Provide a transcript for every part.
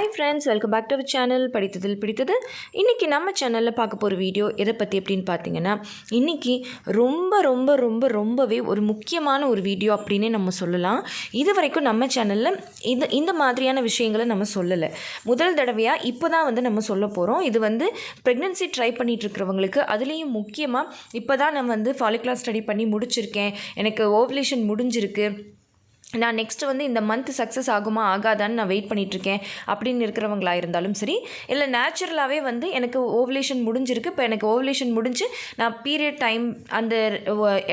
Hi friends welcome back to our channel படித்ததில் பிடித்தது. இன்றைக்கி நம்ம சேனலில் பார்க்க போகிற வீடியோ எதை பற்றி அப்படின்னு பார்த்தீங்கன்னா இன்றைக்கி ரொம்ப ரொம்ப ரொம்ப ரொம்பவே ஒரு முக்கியமான ஒரு வீடியோ அப்படின்னே நம்ம சொல்லலாம். இது வரைக்கும் நம்ம சேனலில் இது இந்த மாதிரியான விஷயங்களை நம்ம சொல்லலை. முதல் தடவையாக இப்போ தான் வந்து நம்ம சொல்ல போகிறோம் இது வந்து ப்ரெக்னென்சி ட்ரை பண்ணிகிட்ருக்கிறவங்களுக்கு அதுலேயும் முக்கியமாக இப்போ தான் நான் வந்து ஃபாலிகுலர் ஸ்டடி பண்ணி முடிச்சிருக்கேன். எனக்கு ஓவலேஷன் முடிஞ்சிருக்கு. நான் நெக்ஸ்ட் வந்து இந்த மந்த் சக்ஸஸ் ஆகுமா ஆகாதான்னு நான் வெயிட் பண்ணிகிட்ருக்கேன் அப்படின்னு இருக்கிறவங்களா இருந்தாலும் சரி இல்லை நேச்சுரலாகவே வந்து எனக்கு ஓவலேஷன் முடிஞ்சிருக்கு. இப்போ எனக்கு ஓவலேஷன் முடிஞ்சு நான் பீரியட் டைம் அந்த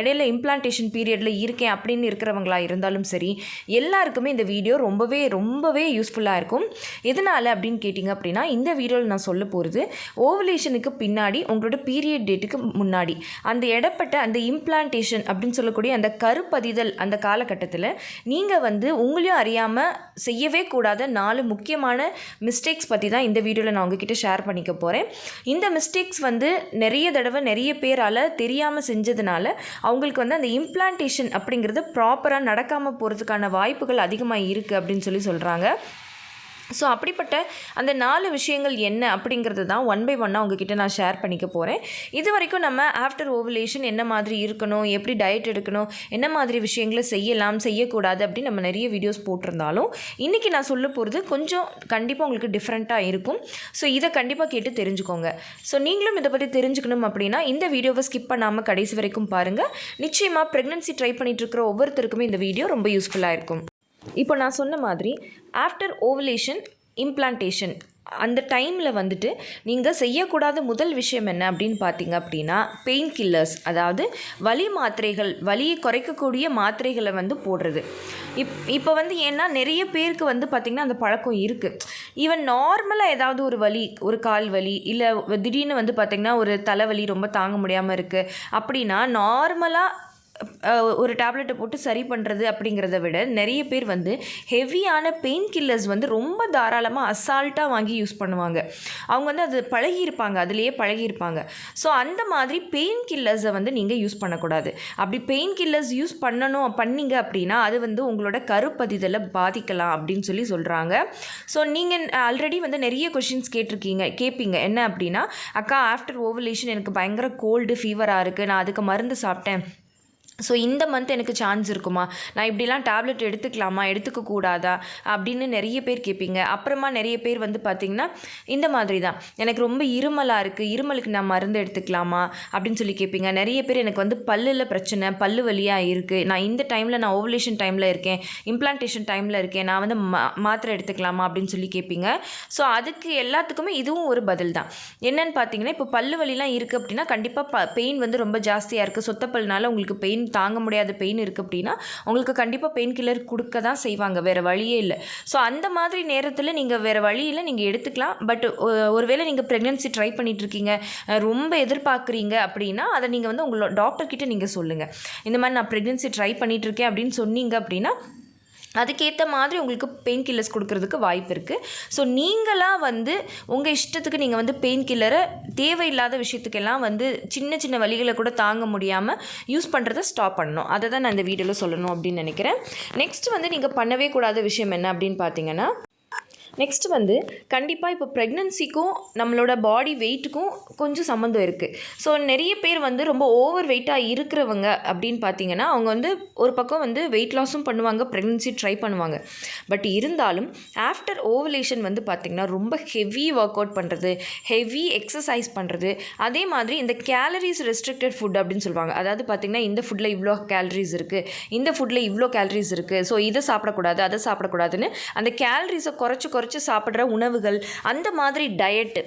இடையில இம்ப்ளான்டேஷன் பீரியடில் இருக்கேன் அப்படின்னு இருக்கிறவங்களா இருந்தாலும் சரி எல்லாருக்குமே இந்த வீடியோ ரொம்பவே ரொம்பவே யூஸ்ஃபுல்லாக இருக்கும். எதனால் அப்படின்னு கேட்டிங்க அப்படின்னா இந்த வீடியோவில் நான் சொல்ல போகிறது ஓவலேஷனுக்கு பின்னாடி உங்களோட பீரியட் டேட்டுக்கு முன்னாடி அந்த இடப்பட்ட அந்த இம்ப்ளான்டேஷன் அப்படின்னு சொல்லக்கூடிய அந்த கருப்பதிதல் அந்த காலகட்டத்தில் நீங்கள் வந்து உங்களையும் அறியாமல் செய்யவே கூடாத நாலு முக்கியமான மிஸ்டேக்ஸ் பற்றி தான் இந்த வீடியோவில் நான் உங்ககிட்ட ஷேர் பண்ணிக்க போகிறேன் இந்த மிஸ்டேக்ஸ் வந்து நிறைய தடவை நிறைய பேரால் தெரியாமல் செஞ்சதுனால அவங்களுக்கு வந்து அந்த இம்ப்ளான்டேஷன் அப்படிங்கிறது ப்ராப்பராக நடக்காமல் போகிறதுக்கான வாய்ப்புகள் அதிகமாக இருக்குது அப்படின்னு சொல்லி சொல்கிறாங்க ஸோ அப்படிப்பட்ட அந்த நாலு விஷயங்கள் என்ன அப்படிங்கிறது தான் ஒன் பை ஒன்னாக உங்ககிட்ட நான் ஷேர் பண்ணிக்க போகிறேன் இது வரைக்கும் நம்ம ஆஃப்டர் ஓவலேஷன் என்ன மாதிரி இருக்கணும் எப்படி டயட் எடுக்கணும் என்ன மாதிரி விஷயங்களை செய்யலாம் செய்யக்கூடாது அப்படின்னு நம்ம நிறைய வீடியோஸ் போட்டிருந்தாலும் இன்றைக்கி நான் சொல்ல போகிறது கொஞ்சம் கண்டிப்பாக உங்களுக்கு டிஃப்ரெண்ட்டாக இருக்கும். ஸோ இதை கண்டிப்பாக கேட்டு தெரிஞ்சுக்கோங்க. ஸோ நீங்களும் இதை பற்றி தெரிஞ்சுக்கணும் அப்படின்னா இந்த வீடியோவை ஸ்கிப் பண்ணாமல் கடைசி வரைக்கும் பாருங்கள் நிச்சயமாக ப்ரெக்னன்சி ட்ரை பண்ணிகிட்ருக்கிற ஒவ்வொருத்தருக்குமே இந்த வீடியோ ரொம்ப யூஸ்ஃபுல்லாக இருக்கும். இப்போ நான் சொன்ன மாதிரி ஆஃப்டர் ஓவலேஷன் இம்ப்ளான்டேஷன் அந்த டைமில் வந்துட்டு நீங்கள் செய்யக்கூடாத முதல் விஷயம் என்ன அப்படின்னு பார்த்தீங்க அப்படின்னா பெயின் கில்லர்ஸ் அதாவது வலி மாத்திரைகள் வலியை குறைக்கக்கூடிய மாத்திரைகளை வந்து போடுறது. இப் இப்போ வந்து ஏன்னா நிறைய பேருக்கு வந்து பார்த்திங்கன்னா அந்த பழக்கம் இருக்குது ஈவன் நார்மலாக ஏதாவது ஒரு வலி ஒரு கால் வலி இல்லை திடீர்னு வந்து பார்த்திங்கன்னா ஒரு தலைவலி ரொம்ப தாங்க முடியாமல் இருக்குது அப்படின்னா நார்மலாக ஒரு டேப்லெட்டை போட்டு சரி பண்ணுறது அப்படிங்கிறத விட நிறைய பேர் வந்து ஹெவியான பெயின் கில்லர்ஸ் வந்து ரொம்ப தாராளமாக அசால்ட்டாக வாங்கி யூஸ் பண்ணுவாங்க. அவங்க வந்து அது பழகியிருப்பாங்க அதுலேயே பழகியிருப்பாங்க. ஸோ அந்த மாதிரி பெயின் கில்லர்ஸை வந்து நீங்கள் யூஸ் பண்ணக்கூடாது. அப்படி பெயின் கில்லர்ஸ் யூஸ் பண்ணணும் பண்ணீங்க அப்படின்னா அது வந்து உங்களோட கருப்பதிதலை பாதிக்கலாம் அப்படின்னு சொல்லி சொல்கிறாங்க ஸோ நீங்கள் ஆல்ரெடி வந்து நிறைய கொஷின்ஸ் கேட்டிருக்கீங்க கேட்பீங்க என்ன அப்படின்னா அக்கா ஆஃப்டர் ஓவலேஷன் எனக்கு பயங்கர கோல்டு ஃபீவராக இருக்குது நான் அதுக்கு மருந்து சாப்பிட்டேன். ஸோ இந்த மந்த் எனக்கு சான்ஸ் இருக்குமா? நான் இப்படிலாம் டேப்லெட் எடுத்துக்கலாமா? எடுத்துக்க கூடாதா? அப்படின்னு நிறைய பேர் கேட்பீங்க அப்புறமா நிறைய பேர் வந்து பார்த்திங்கன்னா இந்த மாதிரி தான் எனக்கு ரொம்ப இருமலாக இருக்குது இருமலுக்கு நான் மருந்து எடுத்துக்கலாமா? அப்படின்னு சொல்லி கேட்பீங்க நிறைய பேர் எனக்கு வந்து பல்லில் பிரச்சனை பல்லு வலியாக இருக்குது நான் இந்த டைமில் நான் ஓவலேஷன் டைமில் இருக்கேன். இம்ப்ளான்டேஷன் டைமில் இருக்கேன். நான் வந்து மா மாத்திரை எடுத்துக்கலாமா? அப்படின்னு சொல்லி கேட்பீங்க ஸோ அதுக்கு எல்லாத்துக்குமே இதுவும் ஒரு பதில் தான். என்னென்னு பார்த்தீங்கன்னா இப்போ பல்லு வலிலாம் இருக்குது அப்படின்னா கண்டிப்பாக ப பெயின் வந்து ரொம்ப ஜாஸ்தியாக இருக்குது சொத்தப்பல்னால உங்களுக்கு பெயின் தாங்க முடியாத பெயின் இருக்குது அப்படின்னா உங்களுக்கு கண்டிப்பாக பெயின் கில்லர் கொடுக்க தான் செய்வாங்க வேறு வழியே இல்லை. ஸோ அந்த மாதிரி நேரத்தில் நீங்கள் வேறு வழியில் நீங்கள் எடுத்துக்கலாம். பட் ஒருவேளை நீங்கள் ப்ரெக்னென்சி ட்ரை பண்ணிகிட்ருக்கீங்க ரொம்ப எதிர்பார்க்குறீங்க அப்படின்னா அதை நீங்கள் வந்து உங்களோட டாக்டர்கிட்ட நீங்கள் சொல்லுங்கள் இந்த மாதிரி நான் ப்ரெக்னென்சி ட்ரை பண்ணிகிட்ருக்கேன் அப்படின்னு சொன்னீங்க அப்படின்னா அதுக்கேற்ற மாதிரி உங்களுக்கு பெயின் கில்லர்ஸ் கொடுக்கறதுக்கு வாய்ப்பு இருக்குது ஸோ நீங்களாக வந்து உங்கள் இஷ்டத்துக்கு நீங்கள் வந்து பெயின் கில்லரை தேவையில்லாத விஷயத்துக்கெல்லாம் வந்து சின்ன சின்ன வழிகளை கூட தாங்க முடியாமல் யூஸ் பண்ணுறதை ஸ்டாப் பண்ணணும். அதை தான் நான் இந்த வீடியோவில் சொல்லணும் அப்படின்னு நினைக்கிறேன். நெக்ஸ்ட் வந்து நீங்கள் பண்ணவே கூடாத விஷயம் என்ன அப்படின்னு பார்த்தீங்கன்னா நெக்ஸ்ட் வந்து கண்டிப்பாக இப்போ ப்ரெக்னன்சிக்கும் நம்மளோட பாடி வெயிட்டுக்கும் கொஞ்சம் சம்மந்தம் இருக்குது ஸோ நிறைய பேர் வந்து ரொம்ப ஓவர் வெயிட்டாக இருக்கிறவங்க அப்படின்னு பார்த்தீங்கன்னா அவங்க வந்து ஒரு பக்கம் வந்து வெயிட் லாஸும் பண்ணுவாங்க ப்ரெக்னன்சி ட்ரை பண்ணுவாங்க. பட் இருந்தாலும் ஆஃப்டர் ஓவலேஷன் வந்து பார்த்திங்கன்னா ரொம்ப ஹெவி ஒர்க் அவுட் பண்ணுறது ஹெவி எக்ஸசைஸ் பண்ணுறது அதே மாதிரி இந்த கேலரிஸ் ரெஸ்ட்ரிக்டட் ஃபுட் அப்படின்னு சொல்லுவாங்க. அதாவது பார்த்திங்கன்னா இந்த ஃபுட்டில் இவ்வளோ கேலரிஸ் இருக்குது இந்த ஃபுட்டில் இவ்வளோ கேலரிஸ் இருக்குது ஸோ இதை சாப்பிடக்கூடாது அதை சாப்பிடக்கூடாதுன்னு அந்த கேலரிஸை குறைச்சி குறைச்சி சாப்பிட்ற உணவுகள் அந்த மாதிரி டயட்டு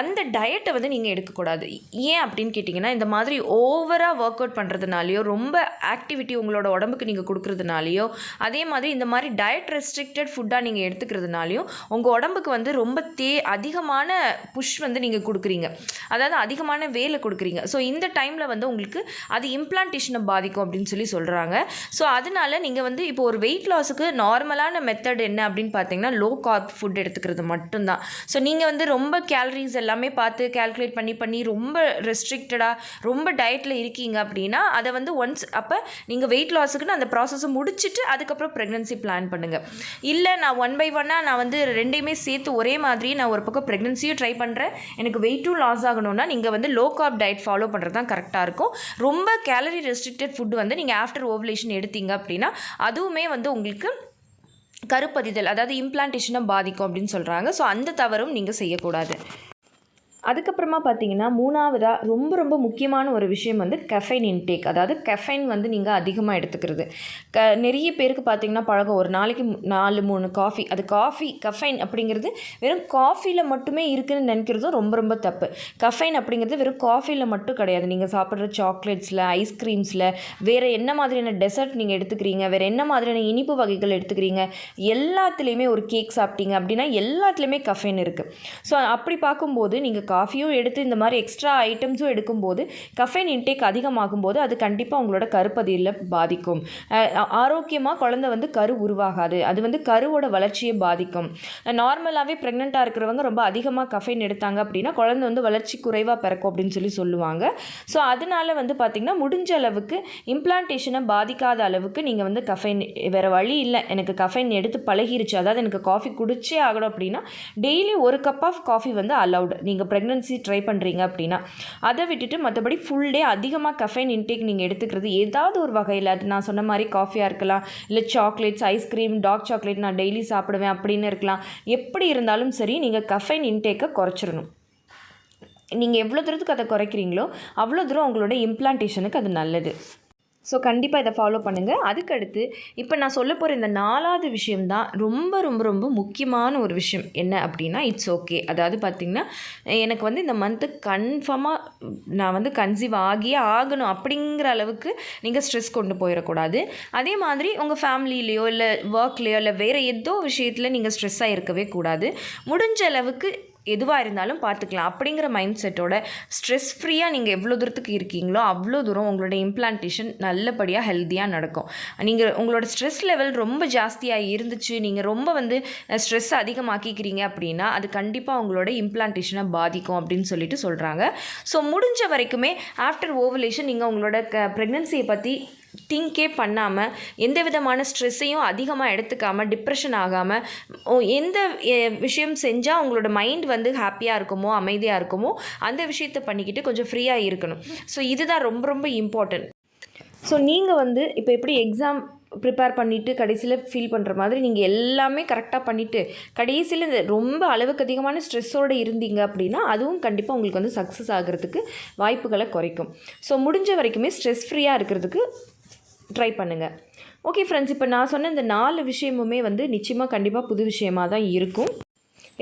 அந்த டயட்டை வந்து நீங்கள் எடுக்கக்கூடாது. ஏன் அப்படின்னு கேட்டிங்கன்னா இந்த மாதிரி ஓவராக ஒர்க் அவுட் பண்ணுறதுனாலையோ ரொம்ப ஆக்டிவிட்டி உங்களோட உடம்புக்கு நீங்கள் கொடுக்குறதுனாலையோ அதே மாதிரி இந்த மாதிரி டயட் ரெஸ்ட்ரிக்டட் ஃபுட்டாக நீங்கள் எடுத்துக்கிறதுனாலையும் உங்கள் உடம்புக்கு வந்து ரொம்ப தே அதிகமான புஷ் வந்து நீங்கள் கொடுக்குறீங்க. அதாவது அதிகமான வேலை கொடுக்குறீங்க. ஸோ இந்த டைமில் வந்து உங்களுக்கு அது இம்ப்ளான்டேஷனை பாதிக்கும் அப்படின்னு சொல்லி சொல்கிறாங்க ஸோ அதனால நீங்கள் வந்து இப்போ ஒரு வெயிட் லாஸுக்கு நார்மலான மெத்தட் என்ன அப்படின்னு பார்த்தீங்கன்னா லோ கார்ப் ஃபுட் ஃபுட் எடுத்துக்கிறது மட்டும்தான். ஸோ நீங்கள் வந்து ரொம்ப கேலரிஸ் எல்லாமே பார்த்து கால்குலேட் பண்ணி பண்ணி ரொம்ப ரெஸ்ட்ரிக்டடாக ரொம்ப டயட்டில் இருக்கீங்க அப்படின்னா அதை வந்து ஒன்ஸ் அப்போ நீங்கள் வெயிட் லாஸுக்குன்னு அந்த ப்ராசஸை முடிச்சுட்டு அதுக்கப்புறம் ப்ரெக்னன்சி பிளான் பண்ணுங்கள் இல்லை நான் ஒன் பை ஒன்னாக நான் வந்து ரெண்டையுமே சேர்த்து ஒரே மாதிரி நான் ஒரு பக்கம் ப்ரெக்னன்சியும் ட்ரை பண்ணுறேன் எனக்கு வெயிட்டும் லாஸ் ஆகணும்னா நீங்கள் வந்து லோ கார்ப் டயட் ஃபாலோ பண்ணுறது தான் கரெக்டாக இருக்கும். ரொம்ப கேலரி ரெஸ்ட்ரிக்டட் ஃபுட் வந்து நீங்கள் ஆஃப்டர் ஓவலேஷன் எடுத்தீங்க அப்படின்னா அதுவுமே வந்து உங்களுக்கு கருப்பதிதல் அதாவது இம்ப்ளான்டேஷனை பாதிக்கும் அப்படின்னு சொல்கிறாங்க ஸோ அந்த தவறும் நீங்கள் செய்யக்கூடாது. அதுக்கப்புறமா பார்த்தீங்கன்னா மூணாவதாக ரொம்ப ரொம்ப முக்கியமான ஒரு விஷயம் வந்து கெஃபைன் இன்டேக் அதாவது கெஃபைன் வந்து நீங்கள் அதிகமாக எடுத்துக்கிறது. க நிறைய பேருக்கு பார்த்தீங்கன்னா பழகம் ஒரு நாளைக்கு நாலு மூணு காஃபி அது காஃபி கஃபைன் அப்படிங்கிறது வெறும் காஃபியில் மட்டுமே இருக்குன்னு நினைக்கிறதும் ரொம்ப ரொம்ப தப்பு. கஃபைன் அப்படிங்கிறது வெறும் காஃபியில் மட்டும் கிடையாது. நீங்கள் சாப்பிட்ற சாக்லேட்ஸில் ஐஸ்கிரீம்ஸில் வேறு என்ன மாதிரியான டெசர்ட் நீங்கள் எடுத்துக்கிறீங்க? வேறு என்ன மாதிரியான இனிப்பு வகைகள் எடுத்துக்கிறீங்க? எல்லாத்துலேயுமே ஒரு கேக் சாப்பிட்டீங்க அப்படின்னா எல்லாத்துலேயுமே கஃபைன் இருக்குது ஸோ அப்படி பார்க்கும்போது நீங்கள் காஃபியும் எடுத்து இந்த மாதிரி எக்ஸ்ட்ரா ஐட்டம்ஸும் எடுக்கும்போது கஃபைன் இன்டேக் அதிகமாகும் போது அது கண்டிப்பாக உங்களோட கருப்பதியில் பாதிக்கும். ஆரோக்கியமாக குழந்தை வந்து கரு உருவாகாது. அது வந்து கருவோட வளர்ச்சியை பாதிக்கும். நார்மலாகவே ப்ரெக்னெண்ட்டாக இருக்கிறவங்க ரொம்ப அதிகமாக கஃபைன் எடுத்தாங்க அப்படின்னா குழந்தை வந்து வளர்ச்சி குறைவாக பிறக்கும் அப்படின்னு சொல்லி சொல்லுவாங்க. ஸோ அதனால வந்து பார்த்திங்கன்னா முடிஞ்ச அளவுக்கு இம்ப்ளான்டேஷனை பாதிக்காத அளவுக்கு நீங்கள் வந்து கஃபைன் வேறு வழி இல்லை. எனக்கு கஃபைன் எடுத்து பழகிருச்சு. அதாவது எனக்கு காஃபி குடிச்சே ஆகணும் அப்படின்னா டெய்லி ஒரு கப் ஆஃப் காஃபி வந்து அலௌடு நீங்கள் ப்ரெக்னன்சி ட்ரை பண்ணுறீங்க அப்படின்னா அதை விட்டுட்டு மற்றபடி ஃபுல் டே அதிகமாக கஃபைன் இன்டேக் நீங்கள் எடுத்துக்கிறது ஏதாவது ஒரு வகையில் அது நான் சொன்ன மாதிரி காஃபியாக இருக்கலாம் இல்லை chocolates ice cream dark chocolate நான் டெய்லி சாப்பிடுவேன் அப்படின்னு இருக்கலாம். எப்படி இருந்தாலும் சரி நீங்கள் கஃபைன் இன்டேக்கை குறைச்சிடணும். நீங்கள் எவ்வளோ தூரத்துக்கு அதை குறைக்கிறீங்களோ அவ்வளோ தூரம் உங்களோட இம்ப்ளான்டேஷனுக்கு அது நல்லது. ஸோ கண்டிப்பாக இதை ஃபாலோ பண்ணுங்கள் அதுக்கடுத்து இப்போ நான் சொல்ல போகிற இந்த நாலாவது விஷயம்தான் ரொம்ப ரொம்ப ரொம்ப முக்கியமான ஒரு விஷயம். என்ன அப்படின்னா இட்ஸ் ஓகே அதாவது பார்த்திங்கன்னா எனக்கு வந்து இந்த மந்த்து கன்ஃபார்மாக நான் வந்து கன்சீவ் ஆகியே ஆகணும் அப்படிங்கிற அளவுக்கு நீங்கள் ஸ்ட்ரெஸ் கொண்டு போயிடக்கூடாது. அதே மாதிரி உங்கள் ஃபேமிலிலேயோ இல்லை ஒர்க்லேயோ இல்லை வேறு ஏதோ விஷயத்தில் நீங்கள் ஸ்ட்ரெஸ்ஸாக இருக்கவே கூடாது. முடிஞ்ச அளவுக்கு எதுவாக இருந்தாலும் பார்த்துக்கலாம். அப்படிங்கிற மைண்ட் செட்டோட ஸ்ட்ரெஸ் ஃப்ரீயாக நீங்கள் எவ்வளோ தூரத்துக்கு இருக்கீங்களோ அவ்வளோ தூரம் உங்களோட இம்ப்ளான்டேஷன் நல்லபடியாக ஹெல்த்தியாக நடக்கும். நீங்கள் உங்களோட ஸ்ட்ரெஸ் லெவல் ரொம்ப ஜாஸ்தியாக இருந்துச்சு. நீங்கள் ரொம்ப வந்து ஸ்ட்ரெஸ் அதிகமாக்கிக்கிறீங்க அப்படின்னா அது கண்டிப்பாக உங்களோட இம்ப்ளான்டேஷனை பாதிக்கும் அப்படின்னு சொல்லிட்டு சொல்கிறாங்க ஸோ முடிஞ்ச வரைக்குமே ஆஃப்டர் ஓவலேஷன் நீங்கள் உங்களோட க ப்ரெக்னென்சியை பற்றி திங்கே பண்ணாமல் எந்த விதமான ஸ்ட்ரெஸ்ஸையும் அதிகமாக எடுத்துக்காமல் டிப்ரெஷன் ஆகாமல் எந்த விஷயம் செஞ்சால் உங்களோட மைண்ட் வந்து ஹாப்பியாக இருக்குமோ அமைதியாக இருக்குமோ அந்த விஷயத்தை பண்ணிக்கிட்டு கொஞ்சம் ஃப்ரீயாக இருக்கணும். ஸோ இதுதான் ரொம்ப ரொம்ப இம்பார்ட்டன்ட் ஸோ நீங்கள் வந்து இப்போ எப்படி எக்ஸாம் ப்ரிப்பேர் பண்ணிவிட்டு கடைசியில் ஃபீல் பண்ணுற மாதிரி நீங்கள் எல்லாமே கரெக்டாக பண்ணிவிட்டு கடைசியில் இந்த ரொம்ப அளவுக்கு அதிகமான ஸ்ட்ரெஸ்ஸோடு இருந்தீங்க அப்படின்னா அதுவும் கண்டிப்பாக உங்களுக்கு வந்து சக்ஸஸ் ஆகிறதுக்கு வாய்ப்புகளை குறைக்கும். ஸோ முடிஞ்ச வரைக்குமே ஸ்ட்ரெஸ் ஃப்ரீயாக இருக்கிறதுக்கு ட்ரை பண்ணுங்கள் ஓகே ஃப்ரெண்ட்ஸ் இப்போ நான் சொன்ன இந்த நாலு விஷயமுமே வந்து நிச்சயமாக கண்டிப்பாக புது விஷயமாக தான் இருக்கும்.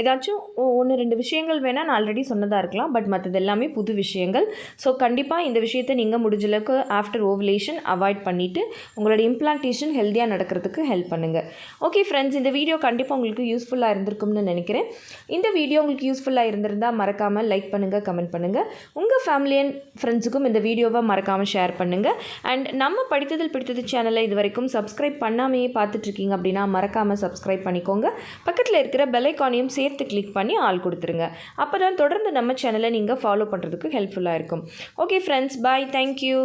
ஏதாச்சும் ஒன்று ரெண்டு விஷயங்கள் வேணால் நான் ஆல்ரெடி சொன்னதாக இருக்கலாம். பட் மற்றது எல்லாமே புது விஷயங்கள். ஸோ கண்டிப்பாக இந்த விஷயத்தை நீங்கள் முடிஞ்ச அளவுக்கு ஆஃப்டர் ஓவலேஷன் அவாய்ட் பண்ணிவிட்டு உங்களோட இம்ப்ளான்டேஷன் ஹெல்த்தியாக நடக்கிறதுக்கு ஹெல்ப் பண்ணுங்கள் ஓகே ஃப்ரெண்ட்ஸ் இந்த வீடியோ கண்டிப்பாக உங்களுக்கு யூஸ்ஃபுல்லாக இருந்திருக்கும்னு நினைக்கிறேன். இந்த வீடியோ உங்களுக்கு யூஸ்ஃபுல்லாக இருந்திருந்தால் மறக்காமல் லைக் பண்ணுங்கள் கமெண்ட் பண்ணுங்கள் உங்கள் ஃபேமிலி அண்ட் ஃப்ரெண்ட்ஸுக்கும் இந்த வீடியோவை மறக்காமல் ஷேர் பண்ணுங்கள் அண்ட் நம்ம படித்ததில் பிடித்தது சேனலை இது வரைக்கும் சப்ஸ்கிரைப் பண்ணாமையே பார்த்துட்ருக்கீங்க அப்படின்னா மறக்காமல் சப்ஸ்கிரைப் பண்ணிக்கோங்க. பக்கத்தில் இருக்கிற பெல் ஐக்கானையும் சேர்த்து கிளிக் பண்ணி ஆள் கொடுத்துருங்க. அப்போ தான் தொடர்ந்து நம்ம சேனலை நீங்கள் ஃபாலோ பண்ணுறதுக்கு ஹெல்ப்ஃபுல்லாக இருக்கும். Okay friends bye thank you